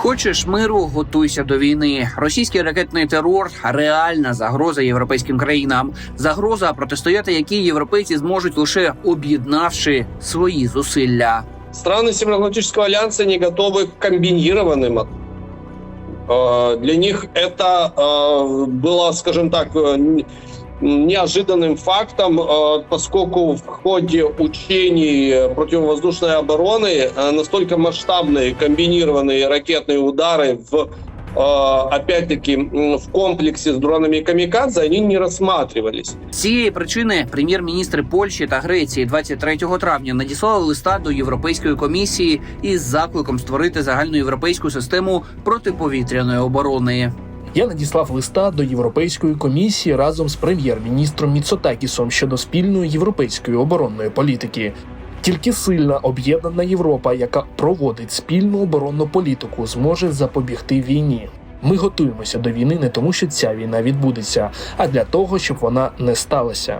Хочеш миру, готуйся до війни. Російський ракетний терор реальна загроза європейським країнам. Загроза протистояти якій європейці зможуть лише об'єднавши свої зусилля. Страны Североатлантического альянса не готовы к комбинированным. Э, Для них это э, было, скажем так, э, н- неожиданным фактом, э, поскольку в ходе учений противовоздушной обороны э, настолько масштабные комбинированные ракетные удары в э, опять-таки м, в комплексе с дронами камикадзе они не рассматривались. З цієї причини прем'єр-міністри Польщі та Греції 23 травня надіслали листа до Європейської комісії із закликом створити загальноєвропейську систему протиповітряної оборони. Я надіслав листа до Європейської комісії разом з прем'єр-міністром Міцотакісом щодо спільної європейської оборонної політики. Тільки сильна об'єднана Європа, яка проводить спільну оборонну політику, зможе запобігти війні. Ми готуємося до війни не тому, що ця війна відбудеться, а для того, щоб вона не сталася.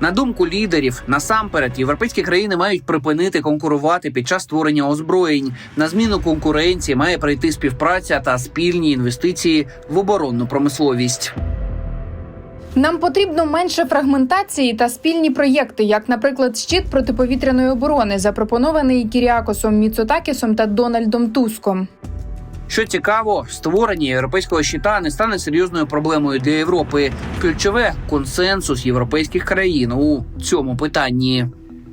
На думку лідерів, насамперед європейські країни мають припинити конкурувати під час створення озброєнь. На зміну конкуренції має прийти співпраця та спільні інвестиції в оборонну промисловість. Нам потрібно менше фрагментації та спільні проєкти, як, наприклад, щит протиповітряної оборони, запропонований Кіріакосом Міцотакісом та Дональдом Туском. Що цікаво, створення європейського щита не стане серйозною проблемою для Європи. Ключове консенсус європейських країн у цьому питанні.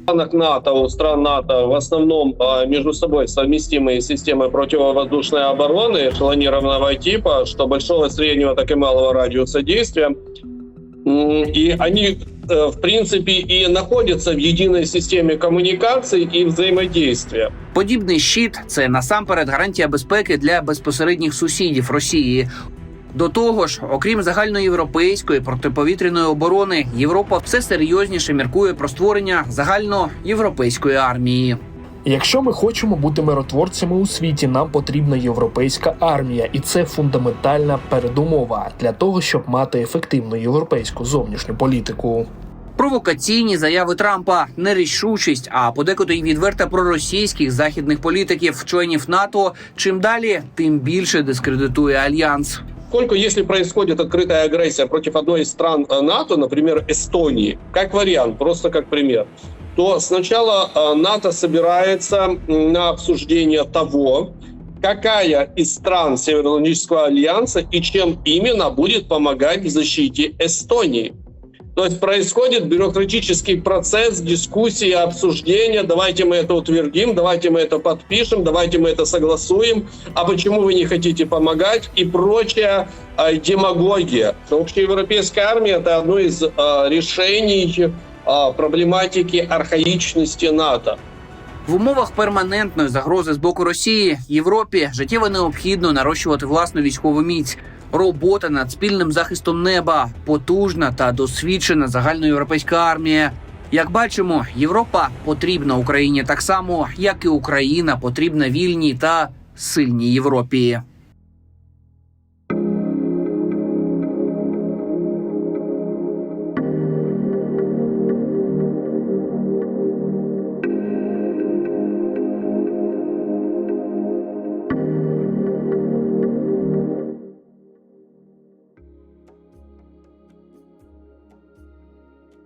странах НАТО, у стран НАТО в основном а, между собой совместимые системы противовоздушной обороны эшелонированного типа, что большого, среднего, так и малого радиуса действия. М, И они, э, в принципе, и находятся в единой системе комунікації и взаимодействия. Подібний щит це насамперед гарантія безпеки для безпосередніх сусідів Росії. До того ж, окрім загальноєвропейської протиповітряної оборони, Європа все серйозніше міркує про створення загальноєвропейської армії. Якщо ми хочемо бути миротворцями у світі, нам потрібна європейська армія, і це фундаментальна передумова для того, щоб мати ефективну європейську зовнішню політику. Провокаційні заяви Трампа, нерішучість, а подекуди й відверта проросійських західних політиків, членів НАТО. Чим далі, тим більше дискредитує альянс. Поскольку если происходит открытая агрессия против одной из стран э, НАТО, например, Эстонии, как вариант, просто как пример, то сначала э, НАТО собирается на обсуждение того, какая из стран Североатлантического альянса и чем именно будет помогать в защите Эстонии. То есть происходит бюрократический процесс дискуссии, обсуждения. Давайте мы это утвердим, давайте мы это подпишем, давайте мы это согласуем. А почему вы не хотите помогать? И прочая э, демагогия. Общеевропейская армия – это одно из э, решений проблематики архаичности НАТО. В умовах перманентної загрози з боку Росії Європі життєво необхідно нарощувати власну військову міць. Робота над спільним захистом неба, потужна та досвідчена загальноєвропейська армія. Як бачимо, Європа потрібна Україні так само, як і Україна потрібна вільній та сильній Європі.